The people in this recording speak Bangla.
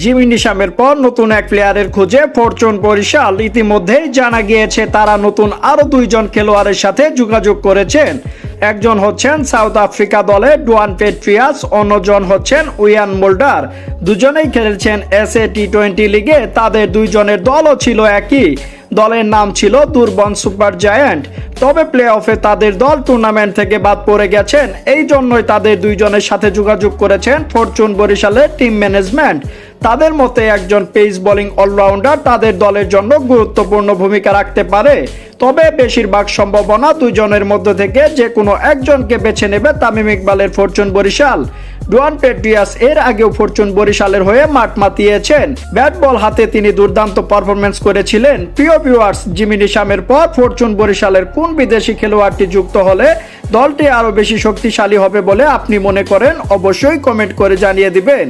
জিমি নিশামের পর নতুন এক প্লেয়ারের খোঁজে ফরচুন বরিশাল। ইতিমধ্যেই জানা গিয়েছে, তারা নতুন আরও দুইজন খেলোয়াড়ের সাথে যোগাযোগ করেছেন। একজন হচ্ছেন সাউথ আফ্রিকা দলে ডুয়ান পেট্রিয়াস, অন্যজন হচ্ছেন উইয়ান মোল্ডার। দুজনেই খেলেছেন এস এ টি টোয়েন্টি লিগে, তাদের দুইজনের দলও ছিল একই। দলের নাম ছিল দুর্বন সুপার জায়ান্ট। তবে প্লে অফে তাদের দল টুর্নামেন্ট থেকে বাদ পড়ে গেছেন। এই জন্যই তাদের দুইজনের সাথে যোগাযোগ করেছেন ফরচুন বরিশালের টিম ম্যানেজমেন্ট তাদের মতে একজন পেস বোলিং অলরাউন্ডার তাদের দলের জন্য গুরুত্বপূর্ণ ভূমিকা রাখতে পারে। তবে বেশিরভাগ সম্ভাবনা দুজনের মধ্যে থেকে যে কোনো একজনকে বেছে নেবে তামিম ইকবালের ফরচুন বরিশাল। ডুয়ান পেট্রিয়াস এর আগেও ফরচুন বরিশালের হয়ে মাঠ মাতিয়েছেন। ব্যাট বল হাতে তিনি দুর্দান্ত পারফরমেন্স করেছিলেন। প্রিয় ভিউয়ার্স, জিমি নিশামের পর ফরচুন বরিশালের কোন বিদেশি খেলোয়াড়টি যুক্ত হলে দলটি আরও বেশি শক্তিশালী হবে বলে আপনি মনে করেন? অবশ্যই কমেন্ট করে জানিয়ে দিবেন।